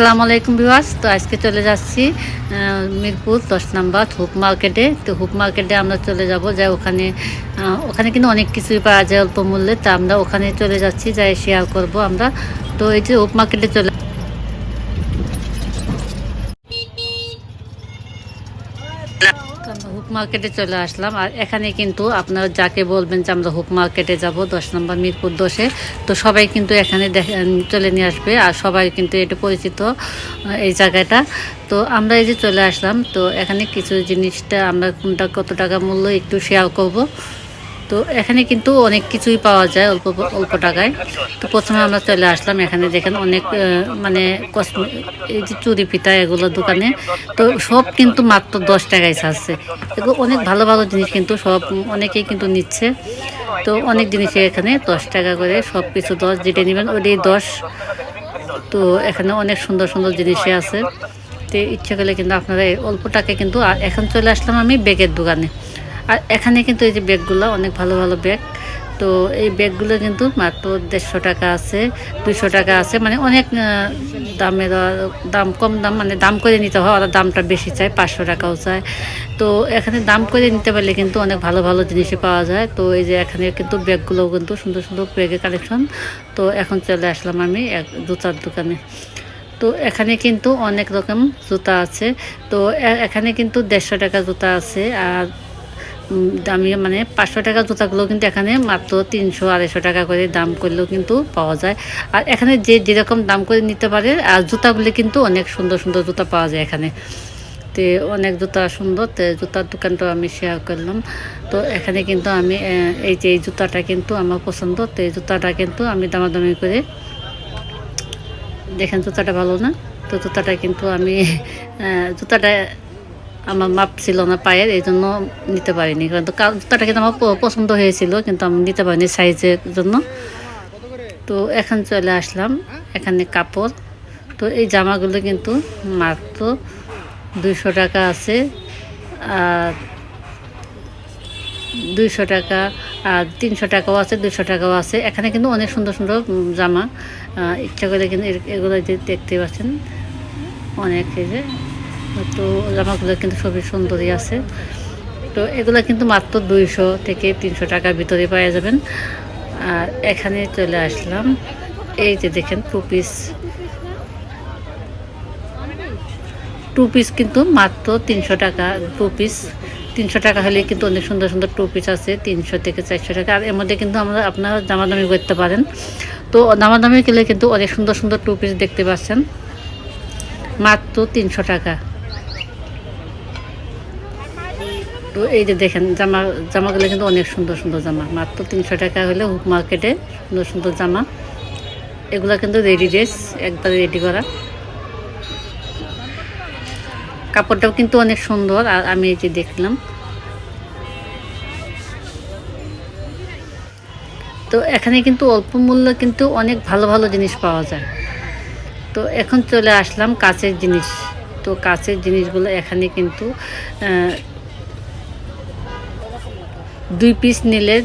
আসসালামু আলাইকুম বিভাস তো আজকে চলে যাচ্ছি মিরপুর দশ নাম্বার হুক মার্কেটে। তো হুক মার্কেটে আমরা চলে যাব যাই ওখানে ওখানে কিন্তু অনেক কিছুই পাওয়া যায় অল্প মূল্যে। তা আমরা ওখানে চলে যাচ্ছি, যাই শেয়ার করব আমরা। তো এই যে হুক মার্কেটে চলে হুপ মার্কেটে চলে আসলাম। আর এখানে কিন্তু আপনারা যাকে বলবেন যে আমরা হুক মার্কেটে যাব, দশ নম্বর মিরপুর দশে, তো সবাই কিন্তু এখানে চলে নিয়ে আসবে। আর সবাই কিন্তু এটা পরিচিত এই জায়গাটা। তো আমরা এই যে চলে আসলাম, তো এখানে কিছু জিনিসটা আমরা কোনটা কত টাকা মূল্য একটু শেয়ার করব। তো এখানে কিন্তু অনেক কিছুই পাওয়া যায় অল্প অল্প টাকায়। তো প্রথমে আমরা চলে আসলাম এখানে, দেখেন অনেক মানে এই যে চুরি পিতা এগুলো দোকানে। তো সব কিন্তু মাত্র দশ টাকায় ছাড়ছে এগুলো অনেক ভালো ভালো জিনিস কিন্তু সব, অনেকেই কিন্তু নিচ্ছে। তো অনেক জিনিসই এখানে, দশ টাকা করে সব কিছু দশ, যেটা নেবেন ওটাই দশ। তো এখানে অনেক সুন্দর সুন্দর জিনিসই আছে। তো ইচ্ছে করলে কিন্তু আপনারা অল্প টাকায় কিন্তু এখন চলে আসলাম আমি ব্যাগের দোকানে। আর এখানে কিন্তু এই যে ব্যাগগুলো, অনেক ভালো ভালো ব্যাগ। তো এই ব্যাগগুলো কিন্তু মাত্র দেড়শো টাকা আছে দুশো টাকা আছে। মানে অনেক দামের, দাম কম দাম মানে দাম করে নিতে হয়, ওরা দামটা বেশি চায়, পাঁচশো টাকাও চায়। তো এখানে দাম করে নিতে পারলে কিন্তু অনেক ভালো ভালো জিনিসই পাওয়া যায়। তো এই যে এখানে কিন্তু ব্যাগগুলোও কিন্তু সুন্দর সুন্দর ব্যাগের কালেকশন। তো এখন চলে আসলাম আমি এক জুতার দোকানে। তো এখানে কিন্তু অনেক রকম জুতা আছে। তো এখানে কিন্তু দেড়শো টাকা জুতা আছে। আর দামি মানে পাঁচশো টাকা জুতাগুলো কিন্তু এখানে মাত্র তিনশো আড়াইশো টাকা করে দাম করলেও কিন্তু পাওয়া যায়। আর এখানে যে যেরকম দাম করে নিতে পারে, আর জুতাগুলি কিন্তু অনেক সুন্দর সুন্দর জুতা পাওয়া যায় এখানে। তো অনেক জুতা সুন্দর, তো জুতার দোকানটাও আমি শেয়ার করলাম। তো এখানে কিন্তু আমি এই যে এই জুতাটা কিন্তু আমার পছন্দ, তো এই জুতাটা কিন্তু আমি দামাদামি করে দেখেন জুতাটা ভালো না? তো জুতাটা কিন্তু আমি জুতাটা আমার মাপ ছিল না পায়ের এই জন্য নিতে পারিনি। কিন্তু জুতাটা কিন্তু আমার পছন্দ হয়েছিল, কিন্তু আমি নিতে পারিনি সাইজের জন্য। তো এখন চলে আসলাম, এখানে কাপড়। তো এই জামাগুলো কিন্তু মাত্র দুইশো টাকা আছে। আর দুইশো টাকা, আর তিনশো টাকাও আছে দুশো টাকাও আছে। এখানে কিন্তু অনেক সুন্দর সুন্দর জামা। ইচ্ছা করে কিন্তু এগুলো দেখতে পাচ্ছেন, অনেক এই যে তো জামাগুলো কিন্তু খুবই সুন্দরই আছে। তো এগুলো কিন্তু মাত্র দুইশো থেকে তিনশো টাকার ভিতরে পাওয়া যাবেন। আর এখানে চলে আসলাম। এই যে দেখেন টু পিস টু পিস কিন্তু মাত্র তিনশো টাকা টু পিস তিনশো টাকা হলে কিন্তু অনেক সুন্দর সুন্দর টু পিস আছে, তিনশো থেকে চারশো টাকা। আর এর মধ্যে কিন্তু আমরা আপনারা দামাদামি করতে পারেন। তো দামাদামি গেলে কিন্তু অনেক সুন্দর সুন্দর টু পিস দেখতে পাচ্ছেন। মাত্র তিনশো টাকা। তো এই যে দেখেন, জামা, জামাগুলো কিন্তু অনেক সুন্দর সুন্দর জামা। মাত্র তিনশো টাকা হলে হুক মার্কেটে সুন্দর সুন্দর জামা। এগুলো কিন্তু রেডি ড্রেস একবার রেডি করা। কাপড়টাও কিন্তু অনেক সুন্দর, আর আমি এই যে দেখলাম। তো এখানে কিন্তু অল্প মূল্য কিন্তু অনেক ভালো ভালো জিনিস পাওয়া যায়। তো এখন চলে আসলাম কাচের জিনিস। তো কাচের জিনিসগুলো এখানে কিন্তু দুই পিস নিলে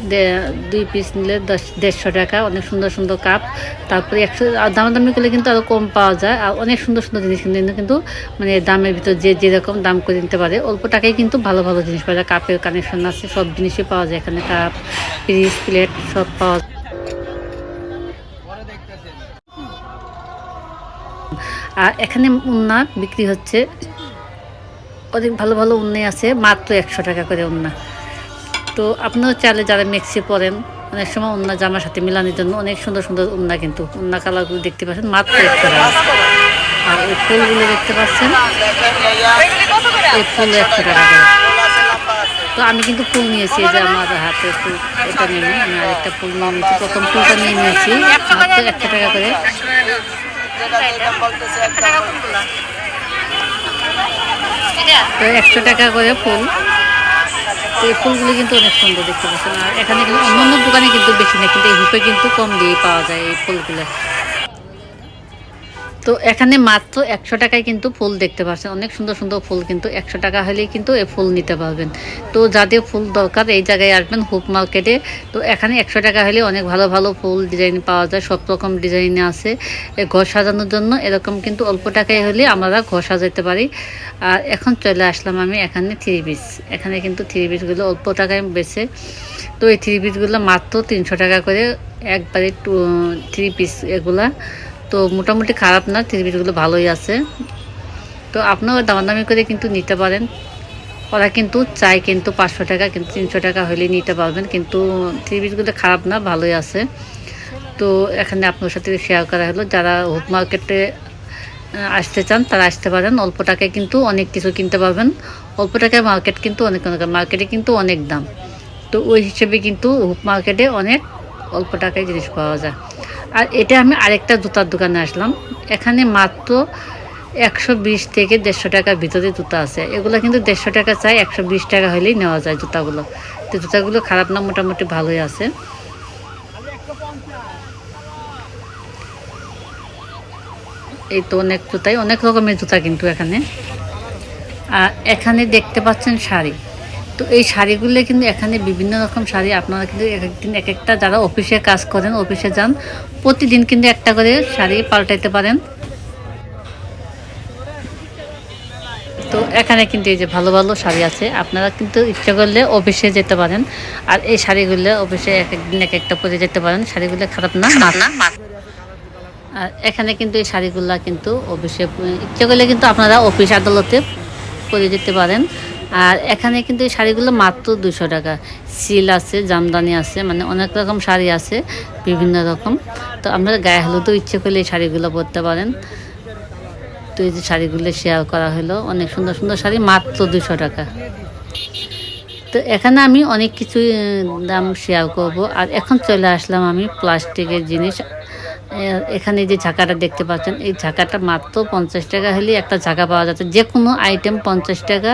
দুই পিস নিলে দশ, দেড়শো টাকা, অনেক সুন্দর সুন্দর কাপ তারপরে একশো দামাদামি করলে কিন্তু আরও কম পাওয়া যায়। আর অনেক সুন্দর সুন্দর জিনিস কিন্তু কিন্তু মানে দামের ভিতর যে যেরকম দাম করে নিতে পারে, অল্প টাকায় কিন্তু ভালো ভালো জিনিস পাওয়া যায়। কাপের কানেকশন আছে, সব জিনিসই পাওয়া যায় এখানে। কাপ পিস প্লেট সব পাওয়া যায়। আর এখানে উন্না বিক্রি হচ্ছে। অনেক ভালো ভালো উন্নে আছে, মাত্র একশো টাকা করে উন্না। তো আপনিও চাইলে যারা মেক্সি পরেন, অনেক সময় উন্না জামার সাথে মেলানোর জন্য অনেক সুন্দর সুন্দর উন্না কিন্তু, উন্না কালারগুলো দেখতে পাচ্ছেন, মাত্র একশো টাকা আর এই ফুলগুলো দেখতে পাচ্ছেন, এই ফুল একশো টাকা তো আমি কিন্তু ফুল নিয়েছি যে আমার হাতে এটা নিয়ে। আমি আরেকটা ফুল নিয়ে নিয়েছি, প্রথম ফুলটা নিয়ে নিয়েছি, মাত্র একশো টাকা করে। তো একশো টাকা করে ফুল। তো এই ফুলগুলি কিন্তু অনেক সুন্দর দেখতে পাচ্ছেন। আর এখানে কিন্তু অন্য দোকানে কিন্তু বেশি না, কিন্তু এই হুপে কিন্তু কম দিয়ে পাওয়া যায় এই ফুলগুলো। তো এখানে মাত্র একশো টাকায় কিন্তু ফুল দেখতে পাচ্ছেন অনেক সুন্দর সুন্দর ফুল কিন্তু একশো টাকা হলেই কিন্তু এই ফুল নিতে পারবেন। তো যাদের ফুল দরকার এই জায়গায় আসবেন হুপ মার্কেটে। তো এখানে একশো টাকা হলে অনেক ভালো ভালো ফুল ডিজাইন পাওয়া যায়, সব রকম ডিজাইনে আছে। ঘর সাজানোর জন্য এরকম কিন্তু অল্প টাকায় হলে আমরা ঘর সাজাতে পারি। আর এখন চলে আসলাম আমি এখানে থ্রি পিস। এখানে কিন্তু থ্রি পিসগুলো অল্প টাকায় বেছে তো এই থ্রি পিসগুলো মাত্র তিনশো টাকা করে একবারে টু, থ্রি পিস এগুলা। তো মোটামুটি খারাপ না থ্রি পিসগুলো ভালোই আছে। তো আপনারা দামাদামি করে কিন্তু নিতে পারেন। ওরা কিন্তু চাই কিন্তু পাঁচশো টাকা কিন্তু তিনশো টাকা হলেই নিতে পারবেন, কিন্তু থ্রি পিসগুলো খারাপ না, ভালোই আছে। তো এখানে আপনার সাথে শেয়ার করা হলো, যারা হুপ মার্কেটে আসতে চান তারা আসতে পারেন। অল্প টাকায় কিন্তু অনেক কিছু কিনতে পারবেন। অল্প টাকায় মার্কেট কিন্তু অনেক অনেক মার্কেটে কিন্তু অনেক দাম। তো ওই হিসেবে কিন্তু হুপ মার্কেটে অনেক অল্প টাকায় জিনিস পাওয়া যায়। আর এটা আমি আরেকটা জুতার দোকানে আসলাম। এখানে মাত্র একশো বিশ থেকে দেড়শো টাকার ভিতরে জুতা আছে। এগুলো কিন্তু দেড়শো টাকা চাই, একশো বিশ টাকা হলেই নেওয়া যায় জুতাগুলো। তো জুতাগুলো খারাপ না, মোটামুটি ভালোই আছে। এই তো অনেক জুতাই, অনেক রকমের জুতা কিন্তু এখানে। আর এখানে দেখতে পাচ্ছেন শাড়ি। তো এই শাড়িগুলো কিন্তু এখানে বিভিন্ন রকম শাড়ি, আপনারা কিন্তু এক একদিন এক একটা যারা অফিসে কাজ করেন, অফিসে যান, প্রতিদিন কিন্তু একটা করে শাড়ি পাল্টাইতে পারেন। তো এখানে কিন্তু এই যে ভালো ভালো শাড়ি আছে, আপনারা কিন্তু ইচ্ছে করলে অফিসে যেতে পারেন। আর এই শাড়িগুলো অফিসে এক একদিন এক একটা পরে যেতে পারেন, শাড়িগুলো খারাপ না না আর এখানে কিন্তু এই শাড়িগুলো কিন্তু অফিসে, ইচ্ছে করলে কিন্তু আপনারা অফিস আদালতে পরে যেতে পারেন। আর এখানে কিন্তু এই শাড়িগুলো মাত্র দুশো টাকা। সিল আছে জামদানি আছে মানে অনেক রকম শাড়ি আছে বিভিন্ন রকম। তো আপনারা গায়ে হলুদও ইচ্ছে করলে এই শাড়িগুলো পরতে পারেন। তো এই যে শাড়িগুলো শেয়ার করা হলো অনেক সুন্দর সুন্দর শাড়ি মাত্র দুশো টাকা। তো এখানে আমি অনেক আহ, দাম শেয়ার করব। আর এখন চলে আসলাম আমি প্লাস্টিকের জিনিস এখানে যে ঝাঁকাটা দেখতে পাচ্ছেন, এই ঝাঁকাটা মাত্র পঞ্চাশ টাকা হলে একটা ঝাঁকা পাওয়া যাচ্ছে। যে কোনো আইটেম পঞ্চাশ টাকা,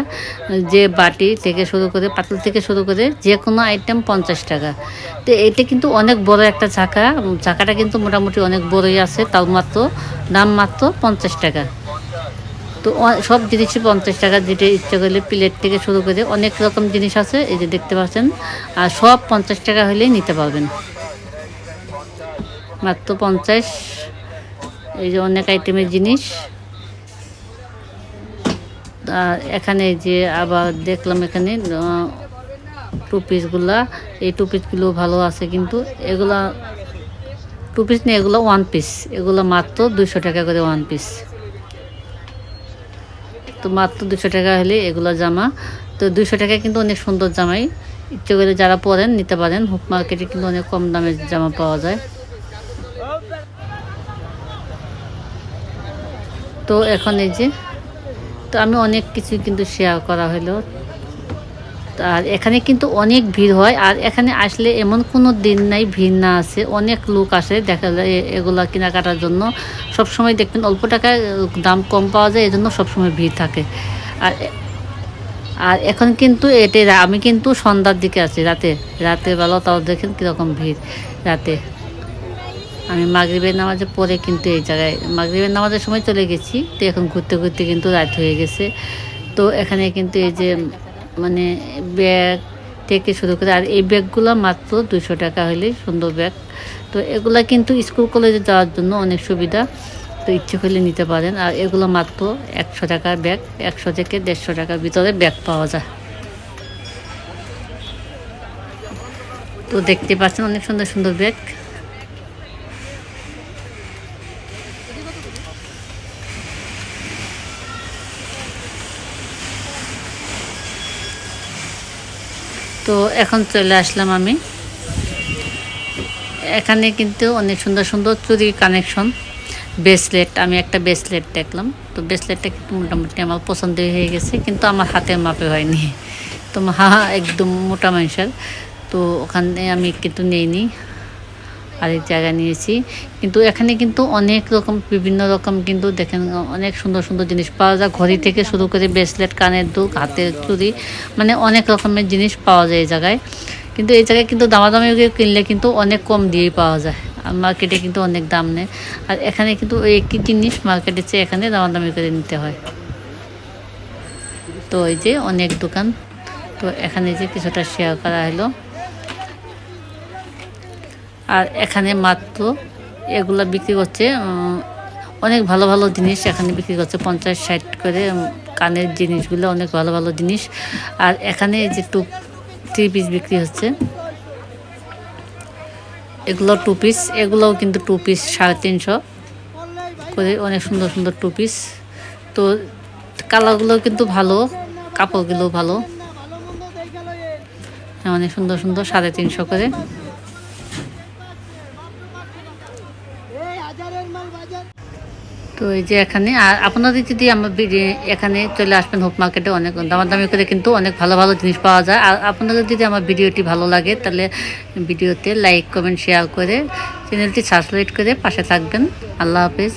যে বাটি থেকে শুরু করে, পাতিল থেকে শুরু করে যে কোনো আইটেম পঞ্চাশ টাকা। তো এটা কিন্তু অনেক বড় একটা ঝাঁকা ঝাঁকাটা কিন্তু মোটামুটি অনেক বড়ই আছে, তাও মাত্র, দাম মাত্র পঞ্চাশ টাকা। তো সব জিনিসই পঞ্চাশ টাকা যেটা ইচ্ছে করলে প্লেট থেকে শুরু করে অনেক রকম জিনিস আছে, এই যে দেখতে পাচ্ছেন। আর সব পঞ্চাশ টাকা হলেই নিতে পারবেন। মাত্র পঞ্চাশ। এই যে অনেক আইটেমের জিনিস। এখানে যে আবার দেখলাম এখানে টু পিসগুলা এই টু পিসগুলো ভালো আছে কিন্তু এগুলা টু পিস নেই এগুলো ওয়ান পিস এগুলো মাত্র দুশো টাকা করে ওয়ান পিস তো মাত্র দুশো টাকা হলে এগুলো জামা। তো দুশো টাকা কিন্তু অনেক সুন্দর জামাই। ইচ্ছে করে যারা পরেন, নিতে পারেন। হুক মার্কেটে কিন্তু অনেক কম দামে জামা পাওয়া যায়। তো এখন এই যে, তো আমি অনেক কিছু কিন্তু শেয়ার করা হলো। আর এখানে কিন্তু অনেক ভিড় হয়, আর এখানে আসলে এমন কোনো দিন নাই, ভিড় না আছে। অনেক লোক আসে, দেখা যায় এগুলা কেনাকাটার জন্য। সব সময় দেখবেন অল্প টাকায় দাম কম পাওয়া যায় এই জন্য সবসময় ভিড় থাকে। আর আর এখন কিন্তু এতে আমি কিন্তু সন্ধ্যার দিকে আছি, রাতে। রাতের বেলা তাও দেখেন কীরকম ভিড়, রাতে। আমি মাগরিবের নামাজে পরে কিন্তু এই জায়গায়, মাগরিবের নামাজের সময় চলে গেছি, তো এখন ঘুরতে ঘুরতে কিন্তু রাত হয়ে গেছে। তো এখানে কিন্তু এই যে মানে ব্যাগ থেকে শুরু করে, আর এই ব্যাগগুলো মাত্র দুশো টাকা হলে সুন্দর ব্যাগ। তো এগুলা কিন্তু স্কুল কলেজে যাওয়ার জন্য অনেক সুবিধা, তো ইচ্ছে করলে নিতে পারেন। আর এগুলো মাত্র একশো টাকার ব্যাগ, একশো থেকে দেড়শো টাকার ভিতরে ব্যাগ পাওয়া যায়। তো দেখতে পাচ্ছেন অনেক সুন্দর সুন্দর ব্যাগ। তো এখন চলে আসলাম আমি। এখানে কিন্তু অনেক সুন্দর সুন্দর চুরির কানেকশন, ব্রেসলেট, আমি একটা ব্রেসলেট দেখলাম। তো ব্রেসলেটটা কিন্তু মোটামুটি আমার পছন্দ হয়ে গেছে, কিন্তু আমার হাতে মাপে হয়নি। তো হা একদম মোটা মানুষের তো ওখানে আমি কিন্তু নেইনি। আরেক জায়গায় নিয়েছি। কিন্তু এখানে কিন্তু অনেক রকম, বিভিন্ন রকম কিন্তু দেখেন, অনেক সুন্দর সুন্দর জিনিস পাওয়া যায়। ঘড়ি থেকে শুরু করে ব্রেসলেট কানের দুল, হাতের চুড়ি মানে অনেক রকমের জিনিস পাওয়া যায় এই জায়গায়। কিন্তু এই জায়গায় কিন্তু দামাদামি কিনলে কিন্তু অনেক কম দিয়েই পাওয়া যায়। আর মার্কেটে কিন্তু অনেক দাম নেয়। আর এখানে কিন্তু একই জিনিস মার্কেটের চেয়ে এখানে দামাদামি করে নিতে হয়। তো এই যে অনেক দোকান। তো এখানে যে কিছুটা শেয়ার করা হলো। আর এখানে মাত্র এগুলো বিক্রি করছে অনেক ভালো ভালো জিনিস এখানে বিক্রি করছে পঞ্চাশ ষাট করে কানের জিনিসগুলো অনেক ভালো ভালো জিনিস। আর এখানে এই যে টু থ্রি পিস বিক্রি হচ্ছে। এগুলো টু পিস এগুলোও কিন্তু টু পিস সাড়ে তিনশো করে অনেক সুন্দর সুন্দর টু পিস। তো কালারগুলো কিন্তু ভালো কাপড়গুলো ভালো। হ্যাঁ, অনেক সুন্দর সুন্দর সাড়ে তিনশো করে। তো এই যে এখানে, আর আপনাদের যদি আমার এখানে চলে আসবেন হোপ মার্কেটে অনেক দামাদামি করে কিন্তু অনেক ভালো ভালো জিনিস পাওয়া যায়। আর আপনাদের যদি আমার ভিডিওটি ভালো লাগে, তাহলে ভিডিওতে লাইক, কমেন্ট, শেয়ার করে চ্যানেলটি সাবস্ক্রাইব করে পাশে থাকবেন। আল্লাহ হাফিজ।